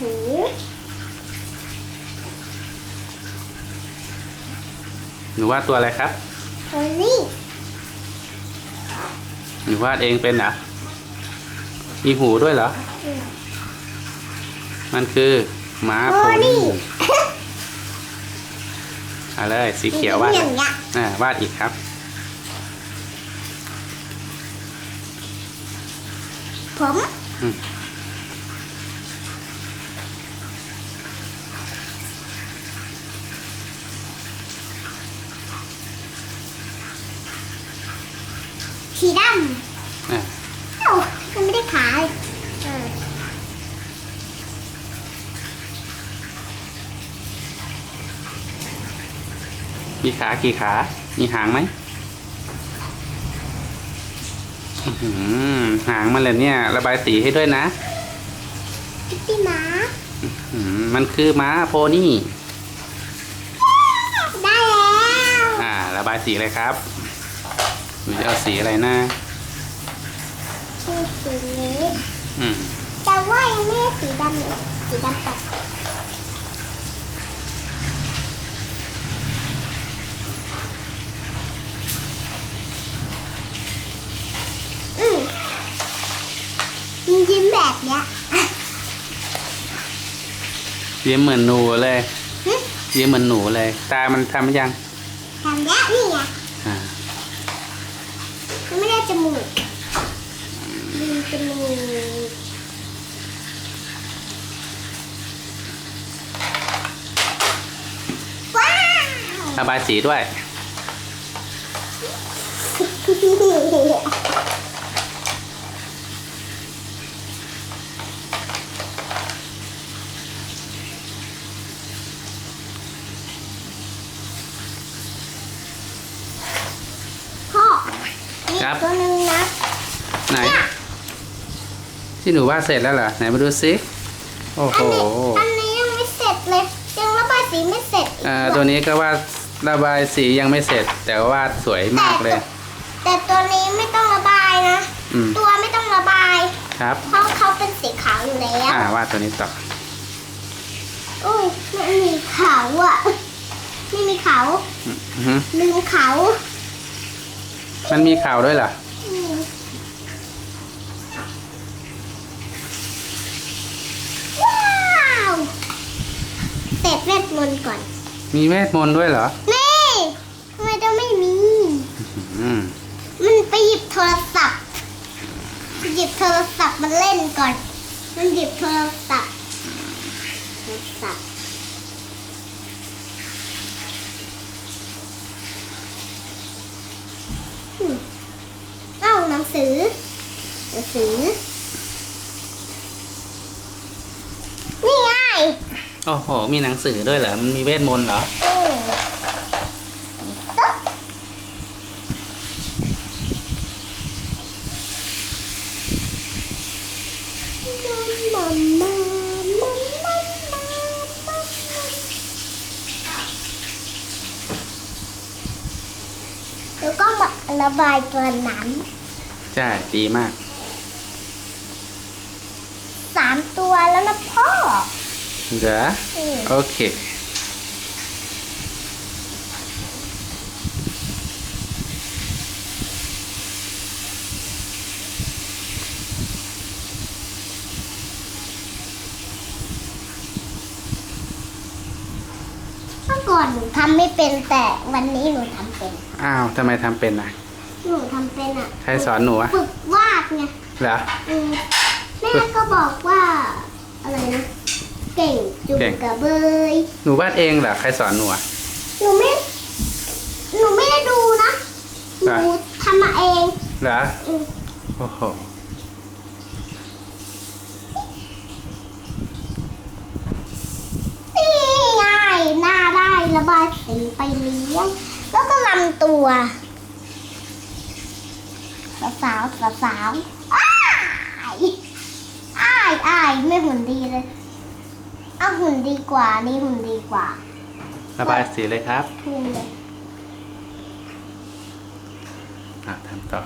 หูหนูวาดตัวอะไรครับโพนี่หนูวาดเองเป็นเหรอมีหูด้วยเหรอ มันคือม้าโพโพนี่นี่เอาเลยสีเขียววาดอเลย่ายงเงี้ยอ่าวาดอีกครับผม สีดอ่าำเอ้ามันไม่ได้ขายเออมีขากี่ขา มีหางไหมอื้อหือหางมันเลยเนี่ย ระบายสีให้ด้วยนะ พิตตี้ม้าอืมมันคือม้าโพนี่ ได้แล้ว อ่า ระบายสีเลยครับ หนูจะเอาสีอะไรนะชื่อสีนี้อืมแต่ว่ายังไม่ได้สีดำเลยสีดำตัดอืมยิ้มแบบเนี้ยยิ้มเหมือนหนูเลยหึยิ้มเหมือนหนูเลย ตามันทำยัง ทำแล้วนี่ไง อ่า มันไม่ได้จมูกมีจมูกว้าวระบายสีด้วย ครับ ตัวหนึ่งนะไหนเนี่ยที่หนูวาดเสร็จแล้วเหรอไหนมาดูซิโอ้โหอันนี้อันนี้ยังไม่เสร็จเลยยังระบายสีไม่เสร็จอ่าตัวนี้ก็วาดระบายสียังไม่เสร็จ แต่ว่าวาดสวยมากเลย แต่ตัวนี้ไม่ต้องระบายนะ อืม ตัวไม่ต้องระบาย ครับเพราะเขาเป็นสีขาวอยู่แล้วอ่าวาดตัวนี้ต่ออุ้ยไม่มีเขาอะไม่มีเขาอือฮึลืมเขา มันมีข่าวด้วยเหรออืมว้าวเสร็จเวทมนต์ก่อน มีเวทมนต์ด้วยเหรอ นี่ทำไมจะไม่มี อืมมันไปหยิบโทรศัพท์ หยิบโทรศัพท์มาเล่นก่อน มันหยิบโทรศัพท์โทรศัพท์อืมเอ้าหนัง สือหนังสือ นี่ไงโอ้โห มีหนังสือด้วยเหรอ มันมีเวทมนต์เหรออืมตึ๊บมามามามามามาแล้วก็มาระบายตัวนั้น ใช่ดีมาก สามตัวแล้วนะพ่อเดี๋ยวอืม โอเค เมื่อก่อนหนูทำไม่เป็นแต่วันนี้หนูทำเป็น อ้าวทำไมทำเป็นอะ หนูทำเป็นอะใครสอนหนูอะฝึกวาดไงเหรออืมแม่ก็บอกว่าอะไรนะเก่งจุ่มเก่งกระเบยหนูวาดเองเหรอใครสอนหนูอะหนูไม่หนูไม่ได้ดูนะหเหรอนูทำมาเองเหรออืมโอ้โหนี่ไงหน้าได้ระบายสีไปเลี้ยงแล้วก็ลำตัวสาวสาวสาวสาวอ้ายอ้ายอ้ายไม่หุ่นดีเลยเอาหุ่นดีกว่านี่หุ่นดีกว่าระบายสีเลยครับหุ่นเลย อะทำต่อ